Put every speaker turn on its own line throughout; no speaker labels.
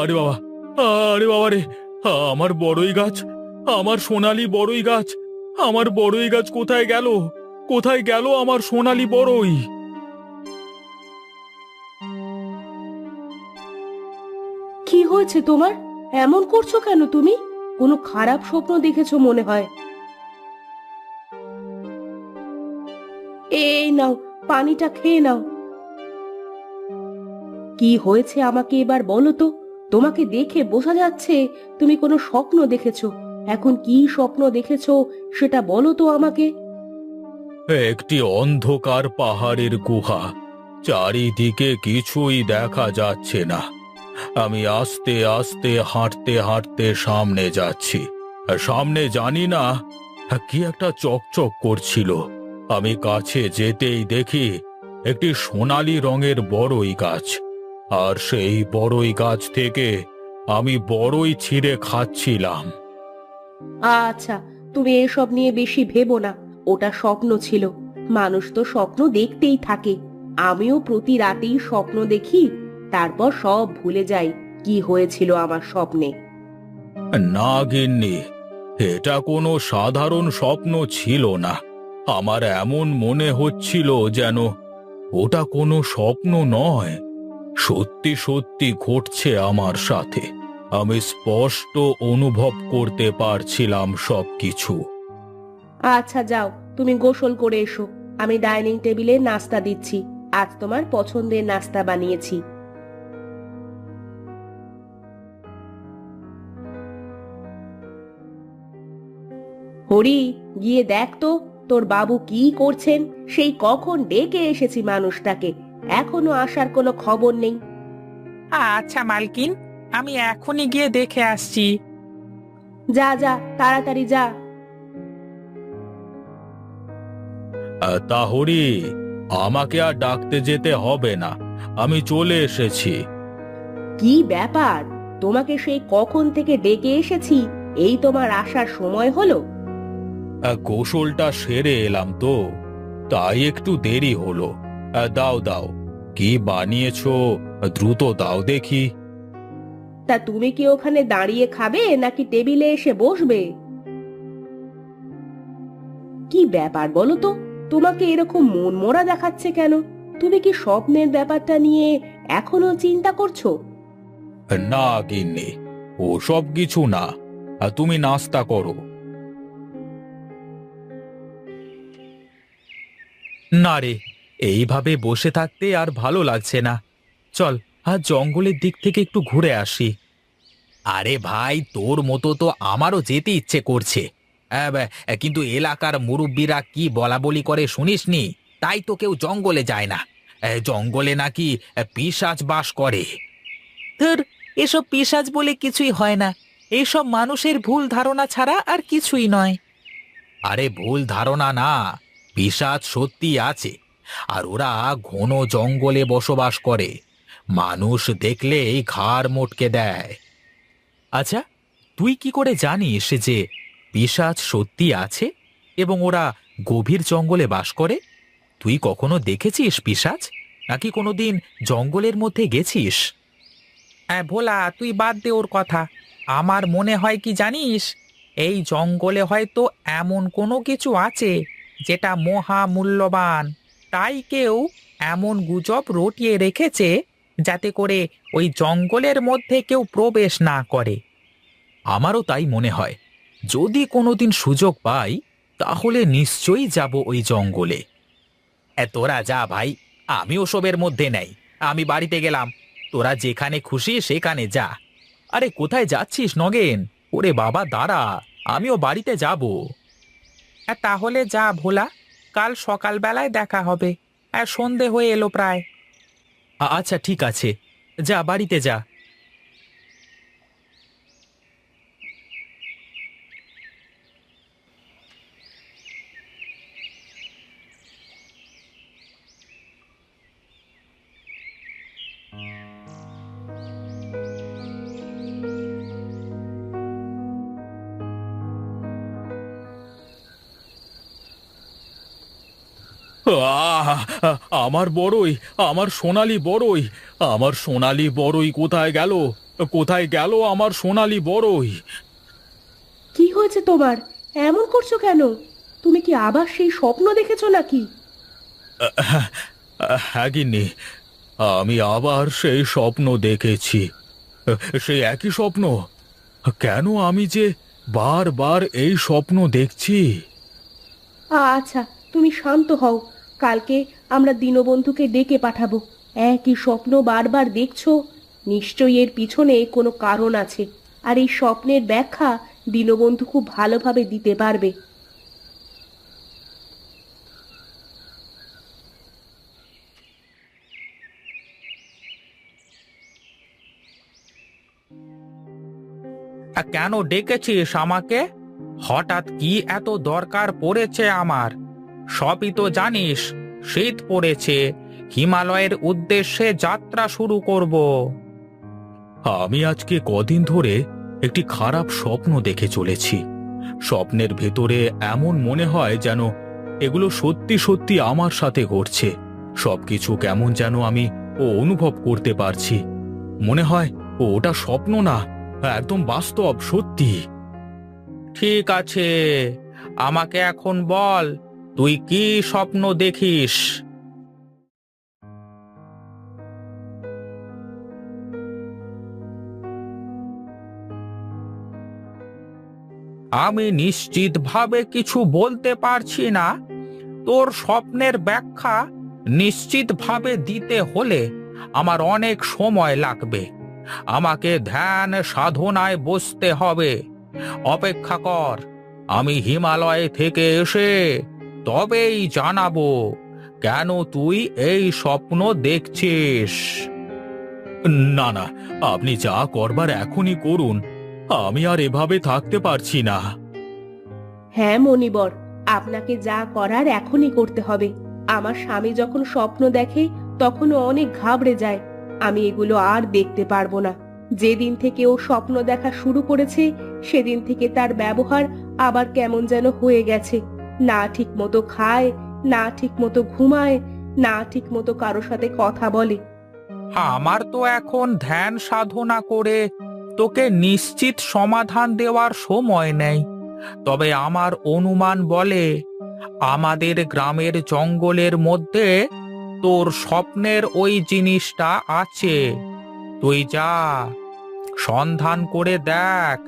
আরে বাবা আরে বাবা রে, আমার বড়ই গাছ, আমার সোনালি বড়ই গাছ, আমার বড়ই গাছ কোথায় গেল? কোথায় গেল আমার সোনালি বড়ই?
কি হয়েছে তোমার? এমন করছ কেন তুমি? কোনো খারাপ স্বপ্ন দেখেছ মনে হয়? এই নাও, পানিটা খেয়ে নাও। কি হয়েছে আমাকে এবার বলো তো। তোমাকে দেখে বোঝা যাচ্ছে তুমি কোনো স্বপ্ন দেখেছ। এখন কি স্বপ্ন দেখেছ সেটা বলো তো আমাকে।
একটি অন্ধকার পাহাড়ের গুহা। চারিদিকে কিছুই দেখা যাচ্ছে না। আমি আস্তে আস্তে হাঁটতে হাঁটতে সামনে যাচ্ছি। সামনে জানি না কি একটা চকচক করছিল। আমি কাছে যেতেই দেখি একটি সোনালী রঙের বড়ই গাছ। আর সেই বড়ই গাছ থেকে আমি বড়ই ছিঁড়ে খাচ্ছিলাম।
আচ্ছা তুমি এসব নিয়ে বেশি ভেবো না ওটা স্বপ্ন ছিল। মানুষ তো স্বপ্ন দেখতেই থাকে। আমিও প্রতি রাতেই স্বপ্ন দেখি তারপর সব ভুলে যাই কি হয়েছিল আমার স্বপ্নে।
না গিন্নি এটা কোনো সাধারণ স্বপ্ন ছিল না। আমার এমন মনে হচ্ছিল যেন ওটা কোনো স্বপ্ন নয়। সত্যি সত্যি ঘটছে আমার সাথে। আমি স্পষ্ট অনুভব করতে পারছিলাম সবকিছু।
আচ্ছা যাও, তুমি গোসল করে এসো। আমি ডাইনিং টেবিলে নাস্তা দিচ্ছি। আজ তোমার পছন্দের নাস্তা বানিয়েছি। হরি, গিয়ে দেখ তো, তোর বাবু কি করছেন? সেই কখন ডেকে এসেছি মানুষটাকে। এখনও আসার কোনো খবর নেই।
আচ্ছা মালকিন আমি এখনই গিয়ে দেখে আসছি।
যা যা তাড়াতাড়ি যা।
তা হরি আমাকে আর ডাকতে যেতে হবে না। আমি চলে এসেছি।
কি ব্যাপার? তোমাকে সেই কখন থেকে ডেকে এসেছি? এই তোমার আসার সময় হলো।
গোসলটা সেরে এলাম তো তাই একটু দেরি হলো। আহ, দাও দাও। কি বানিয়েছো? দ্রুত দাও দেখি।
তা তুমি কি ওখানে দাঁড়িয়ে খাবে নাকি টেবিলে এসে বসবে? কি ব্যাপার বলো তো? তোমাকে এরকম মন মোরা দেখাচ্ছে কেন? তুমি কি স্বপ্নের ব্যাপারটা নিয়ে এখনও চিন্তা করছ?
না গিন্নি ও সব কিছু না। আহ, তুমি নাস্তা করো। না রে এইভাবে বসে থাকতে আর ভালো লাগছে না। চল আর জঙ্গলের দিক থেকে একটু ঘুরে আসি। আরে ভাই তোর মতো তো আমারও যেতে ইচ্ছে করছে। আহ, বে, কিন্তু এলাকার মুরব্বীরা কি বলা বলি করে শুনিসনি তাই তো কেউ জঙ্গলে যায় না। জঙ্গলে নাকি পিসাজ বাস করে।
ধর এসব পিসাজ বলে কিছুই হয় না। এইসব মানুষের ভুল ধারণা ছাড়া আর কিছুই নয়।
আরে ভুল ধারণা না পিসাচ সত্যি আছে। আর ওরা ঘন জঙ্গলে বসবাস করে। মানুষ দেখলেই ঘাড় মোটকে দেয়। আচ্ছা তুই কি করে জানিস যে পিসাচ সত্যি আছে এবং ওরা গভীর জঙ্গলে বাস করে? তুই কখনো দেখেছিস পিসাচ নাকি কোনোদিন জঙ্গলের মধ্যে গেছিস?
হ্যাঁ ভোলা, তুই বাদ দে ওর কথা। আমার মনে হয় কি জানিস, এই জঙ্গলে হয়তো এমন কোনো কিছু আছে যেটা মহা মূল্যবান। তাই কেউ এমন গুজব রটিয়ে রেখেছে যাতে করে ওই জঙ্গলের মধ্যে কেউ প্রবেশ না করে।
আমারও তাই মনে হয় যদি কোনোদিন সুযোগ পাই তাহলে নিশ্চয়ই যাব ওই জঙ্গলে। এ, তোরা যা ভাই আমি ওসবের মধ্যে নেই আমি বাড়িতে গেলাম তোরা যেখানে খুশি সেখানে যা। আরে কোথায় যাচ্ছিস নগেন? ওরে বাবা দাঁড়া আমিও বাড়িতে যাব।
তাহলে যা ভোলা কাল সকালবেলায় দেখা হবে। আর সন্ধে হয়ে এলো প্রায়।
আচ্ছা ঠিক আছে। যা, বাড়িতে যা। আমার বড়ই আমার সোনালি বড়ই আমার সোনালি বড়ই কোথায় গেল? কোথায় গেল আমার সোনালি বড়ই?
কি হয়েছে তোমার? এমন করছ কেন? তুমি কি আবার সেই স্বপ্ন দেখেছ নাকি?
হ্যাঁ গিন্নি আমি আবার সেই স্বপ্ন দেখেছি। সেই একই স্বপ্ন? কেন আমি যে বারবার এই স্বপ্ন দেখছি?
আচ্ছা তুমি শান্ত হও। কালকে আমরা দীনবন্ধুকে ডেকে পাঠাবো। একই স্বপ্ন বারবার দেখছ, নিশ্চয়ই এর পিছনে কোনো কারণ আছে। আর এই স্বপ্নের ব্যাখ্যা দীনবন্ধু খুব ভালোভাবে দিতে পারবে।
কেন ডেকেছিস আমাকে? হঠাৎ কি এত দরকার পড়েছে আমার? সবই তো জানিস শীত পড়েছে হিমালয়ের উদ্দেশ্যে যাত্রা শুরু করব।
আমি আজকে কদিন ধরে একটি খারাপ স্বপ্ন দেখে চলেছি। স্বপ্নের ভেতরে এমন মনে হয় যেন এগুলো সত্যি সত্যি আমার সাথে ঘটছে। সবকিছু কেমন যেন আমি ও অনুভব করতে পারছি। মনে হয় ও ওটা স্বপ্ন না একদম বাস্তব সত্যি।
ঠিক আছে আমাকে এখন বল তুই কি স্বপ্ন দেখিস? আমি নিশ্চিতভাবে কিছু বলতে পারছি না। তোর স্বপ্নের ব্যাখ্যা নিশ্চিতভাবে দিতে হলে আমার অনেক সময় লাগবে। আমাকে ধ্যান সাধনায় বসতে হবে। অপেক্ষা কর, আমি হিমালয় থেকে এসে তবেই জানাব কেন তুই এই স্বপ্ন দেখছিস।
না না, আপনি যা করবার এখনই করুন, আমি আর এভাবে থাকতে পারছি না।
হ্যাঁ মণিবর, আপনাকে যা করার এখনই করতে হবে। আমার স্বামী যখন স্বপ্ন দেখে, তখনও অনেক ঘাবড়ে যায়। আমি এগুলো আর দেখতে পারব না। যেদিন থেকে ও স্বপ্ন দেখা শুরু করেছে, সেদিন থেকে তার ব্যবহার আবার কেমন যেন হয়ে গেছে। না ঠিক মতো খায়, না ঠিক মতো ঘুমায়, না ঠিক মতো কারও সাথে কথা বলে।
আমার তো এখন ধ্যান সাধনা করে তোকে নিশ্চিত সমাধান দেওয়ার সময় নেই। তবে আমার অনুমান বলে, আমাদের গ্রামের জঙ্গলের মধ্যে তোর স্বপ্নের ওই জিনিসটা আছে। তুই যা, সন্ধান করে দেখ,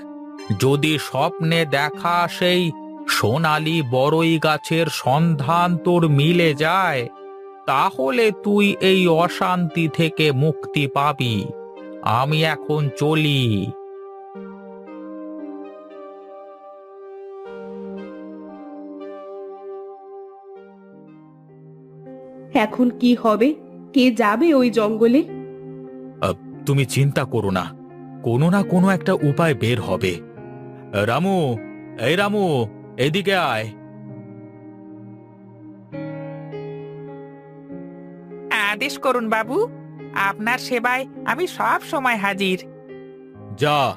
যদি স্বপ্নে দেখা সেই সোনালি বড়ই গাছের সন্ধান তোর মিলে যায় তাহলে তুই এই অশান্তি থেকে মুক্তি পাবি। আমি এখন চলি।
এখন কি হবে? কে যাবে ওই জঙ্গলে?
আহ, তুমি চিন্তা করো না। কোনো না কোনো একটা উপায় বের হবে। রামু এই রামু এদিকে আয়।
আদেশ করুন বাবু আপনার সেবায় আমি সব সময় হাজির।
যা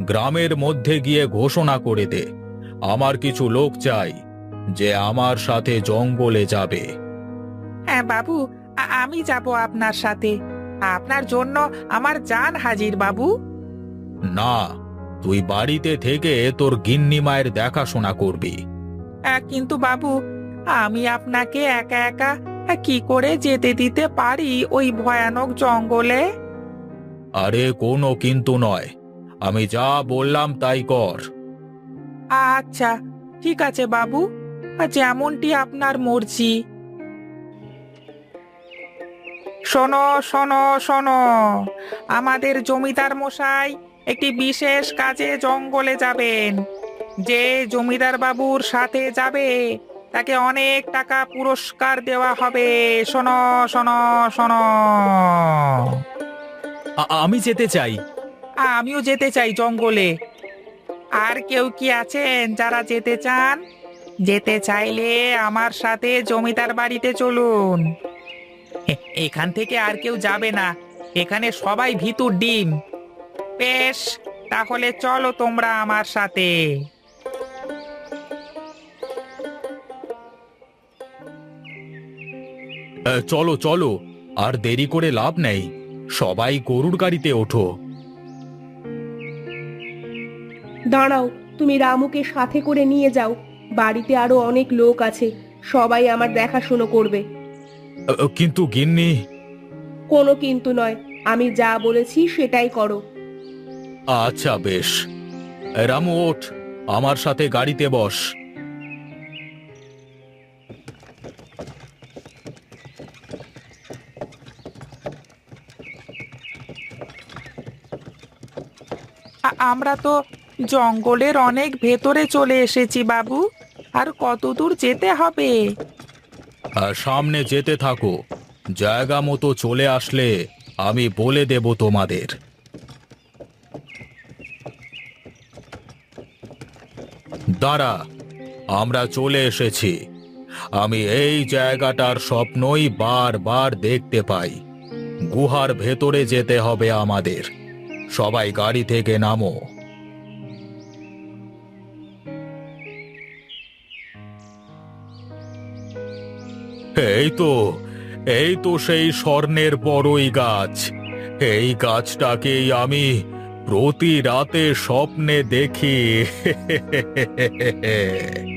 গ্রামের মধ্যে গিয়ে ঘোষণা করে দে। আমার কিছু লোক চাই যে আমার সাথে জঙ্গলে যাবে।
হ্যাঁ বাবু আ- আমি যাব আপনার সাথে। আপনার জন্য আমার জান হাজির বাবু।
না তুই বাড়িতে থেকে তোর গিন্নি মায়ের দেখাশোনা করবি।
কিন্তু বাবু আমি আপনাকে একা একা কি করে যেতে দিতে পারি ওই ভয়ানক জঙ্গলে?
আরে কোনো কিন্তু নয়। আমি যা বললাম তাই কর।
আচ্ছা ঠিক আছে বাবু। যেমনটি আপনার মর্জি। শোনো শোনো শোনো। আমাদের জমিদার মশাই একটি বিশেষ কাজে জঙ্গলে যাবেন। যে জমিদার বাবুর সাথে যাবে তাকে অনেক টাকা পুরস্কার দেওয়া হবে। শোনো শোনো শোনো।
আ- আমি যেতে চাই।
আমিও যেতে চাই জঙ্গলে। আর কেউ কি আছেন যারা যেতে চান? যেতে চাইলে আমার সাথে জমিদার বাড়িতে চলুন। এ- এখান থেকে আর কেউ যাবে না। এখানে সবাই ভিতুর ডিম। বেশ তাহলে চলো তোমরা আমার সাথে।
এ, চলো চলো আর দেরি করে লাভ নেই। সবাই গরুর গাড়িতে ওঠো।
দাঁড়াও তুমি রামুকে সাথে করে নিয়ে যাও। বাড়িতে আরও অনেক লোক আছে সবাই আমার দেখাশুনো করবে।
কিন্তু গিন্নি
কোনো কিন্তু নয় আমি যা বলেছি সেটাই করো।
আচ্ছা বেশ। রামু ওঠ। আমার সাথে গাড়িতে বস।
আ- আমরা তো জঙ্গলের অনেক ভেতরে চলে এসেছি বাবু। আর কত দূর যেতে হবে?
আর সামনে যেতে থাকো। জায়গা মতো চলে আসলে আমি বলে দেব তোমাদের। দাঁড়া, আমরা চলে এসেছি। আমি এই জায়গাটার স্বপ্নই বারবার দেখতে পাই। গুহার ভেতরে যেতে হবে আমাদের। সবাই গাড়ি থেকে নামো। এই তো এই তো সেই স্বর্ণের বড়ই গাছ। এই গাছটাকেই আমি প্রতি রাতে স্বপ্নে দেখি।